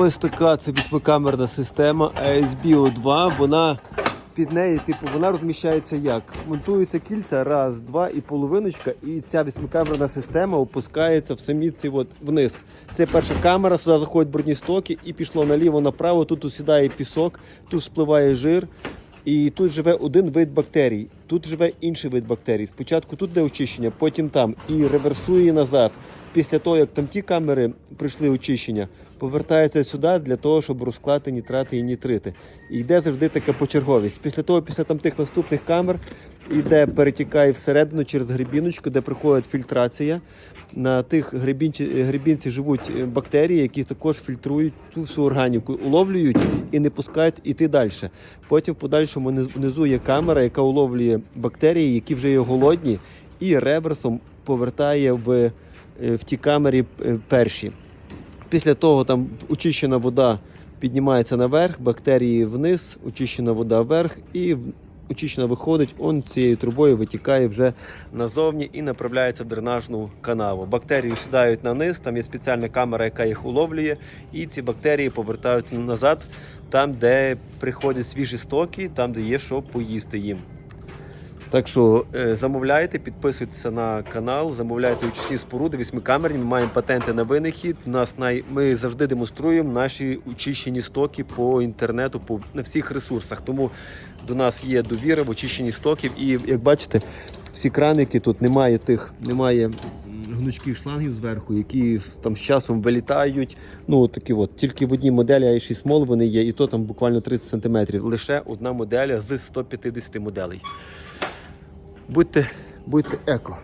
Ось така це вісьмикамерна система ASBO2. Вона під нею, типу, вона розміщається як? Монтуються кільця, раз, два і половиночка, і ця вісьмикамерна система опускається в самі ці от вниз. Це перша камера, сюди заходять брудні і пішло наліво, направо. Тут усідає пісок, тут спливає жир. І тут живе один вид бактерій, тут живе інший вид бактерій. Спочатку тут де очищення, потім там і реверсує назад. Після того, як там ті камери пройшли очищення, повертається сюди для того, щоб розклати нітрати і нітрити. І йде завжди така почерговість. Після того, після там тих наступних камер, йде, перетікає всередину через грибіночку, де проходить фільтрація. На тих грибінці, живуть е, бактерії, які також фільтрують ту всю органіку, уловлюють і не пускають іти далі. Потім в подальшому низ- внизу є камера, яка уловлює бактерії, які вже є голодні, і реверсом повертає в, в ті камері е, перші. Після того там очищена вода піднімається наверх, бактерії вниз, очищена вода вверх і очищена виходить, он цією трубою витікає вже назовні і направляється в дренажну канаву. Бактерії сідають на низ, там є спеціальна камера, яка їх уловлює, і ці бактерії повертаються назад, там, де приходять свіжі стоки, там, де є що поїсти їм. Так що е, замовляйте, підписуйтеся на канал, замовляйте очисні споруди, вісьмикамерні. Ми маємо патенти на винахід. Нас най... Ми завжди демонструємо наші очищені стоки по інтернету, по на всіх ресурсах. Тому до нас є довіра в очищенні стоків. І як бачите, всі краники тут немає тих, немає гнучких шлангів зверху, які там з часом вилітають. Ну такі от тільки в одній моделі i6 Small вони є, і то там буквально 30 см. Лише одна модель з 150 моделей. Будьте, будьте еко.